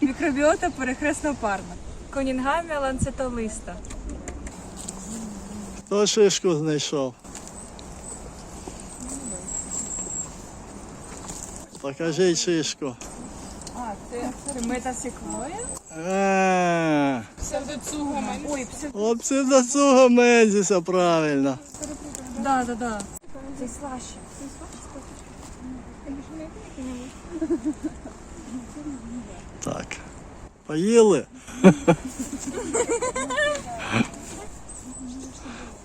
Мікробіота перехресно парна. Конінгамія ланцетолиста. Хто шишку знайшов? Покажіть шишку. А, це, це метасеквоя? А, Ой, пси... От псевдоцуга Мензіса, правильно. Да, да, да. Це слаще. Так. Поїли?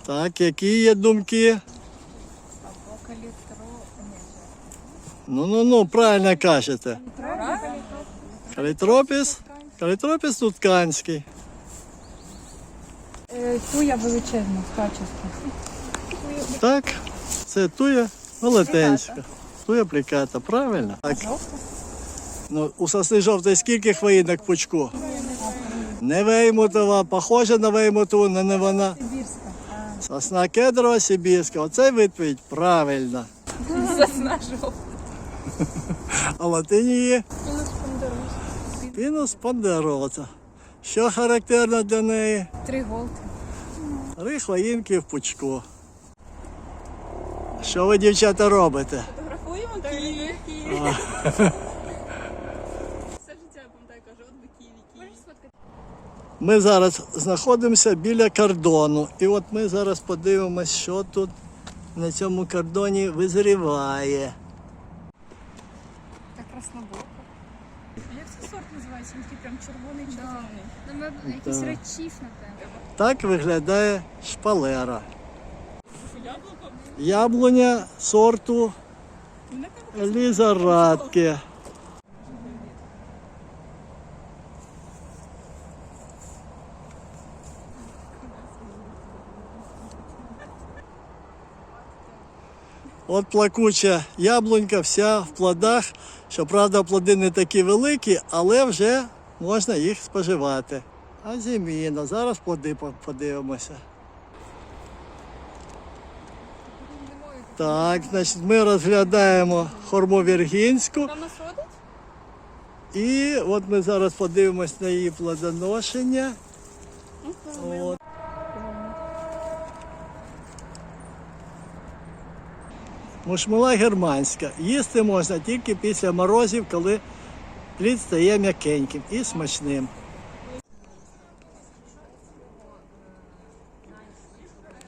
Так, які є думки? Ну, ну, ну, правильно кажете. Калітропіс? Калітропіс тут канський. Е, Туя величезна, скачеста. Так, це туя велетенська. Туя пліката, правильно? Так. Ну, у сосни жовтої скільки хвоїнок пучку? Не веймутова, похожа на веймутову, але не вона. Сосна кедрова, сибірська. Оце відповідь правильна. Сосна жовта. А латині є пінус пандероса. Що характерно для неї? Три голки. Три хвоїнки в пучку. Що ви, дівчата, робите? Фотографуємо Київ. А. Все життя пам'ятаю, кажу, от би Київ, Київ. Ми зараз знаходимося біля кордону. І от ми зараз подивимося, що тут на цьому кордоні визріває. Та краснобока. Як це сорт називається? Він такий прям червоний червоний. Ну, ми якийсь Да. речів, напевно. Так виглядає шпалера. Яблуня сорту кажуть, Лізарадки. От плакуча яблунька вся в плодах. Щоправда, плоди не такі великі, але вже можна їх споживати. А зіміна. Зараз плоди подивимося. Так, значить, ми розглядаємо хорму віргінську. І от ми зараз подивимось на її плодоношення. От. Мушмула германська. Їсти можна тільки після морозів, коли плід стає м'якеньким і смачним.